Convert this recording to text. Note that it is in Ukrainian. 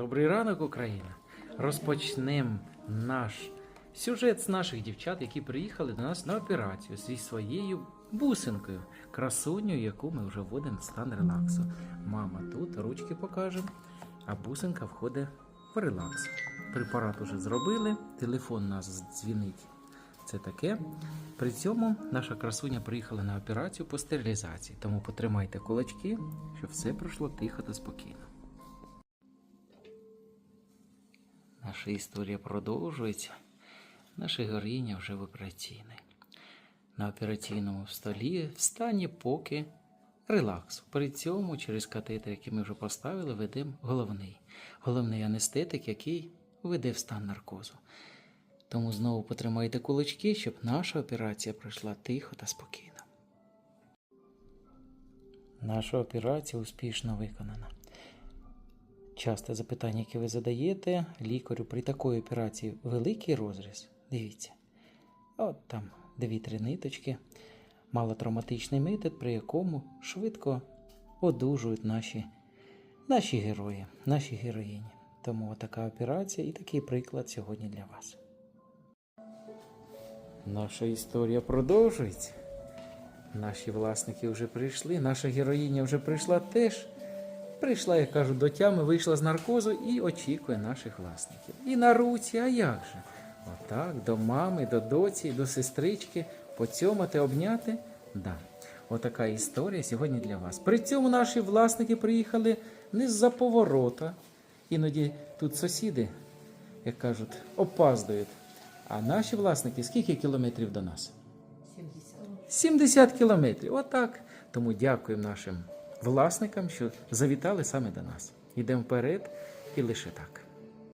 Добрий ранок, Україна! Розпочнемо наш сюжет з наших дівчат, які приїхали до нас на операцію зі своєю бусинкою, красунею, яку ми вже вводимо в стан релаксу. Мама тут, ручки покажемо, а бусинка входить в релакс. Препарат уже зробили, телефон нас дзвінить. Це таке. При цьому наша красуня приїхала на операцію по стерилізації, тому потримайте кулачки, щоб все пройшло тихо та спокійно. Наша історія продовжується. Наша героїня вже в операційній. На операційному столі в стані поки релаксу. При цьому через катетер, який ми вже поставили, ведемо головний. Головний анестетик, який веде в стан наркозу. Тому знову потримайте кулачки, щоб наша операція пройшла тихо та спокійно. Наша операція успішно виконана. Часте запитання, яке ви задаєте лікарю при такій операції великий розріз. Дивіться. От там дві-три ниточки. Малотравматичний метод, при якому швидко одужують наші, наші герої, наші героїні. Тому така операція і такий приклад сьогодні для вас. Наша історія продовжується. Наші власники вже прийшли, наша героїня вже прийшла теж. Прийшла, як кажуть, до тями, вийшла з наркозу і очікує наших власників. І на руці, а як же? Отак, до мами, до доці, до сестрички, поцьомати, обняти. Да. Отака історія сьогодні для вас. При цьому наші власники приїхали не з-за поворота. Іноді тут сусіди, як кажуть, опаздують. А наші власники скільки кілометрів до нас? 70 кілометрів. Отак. Тому дякуємо нашим власникам, що завітали саме до нас. Йдемо вперед і лише так.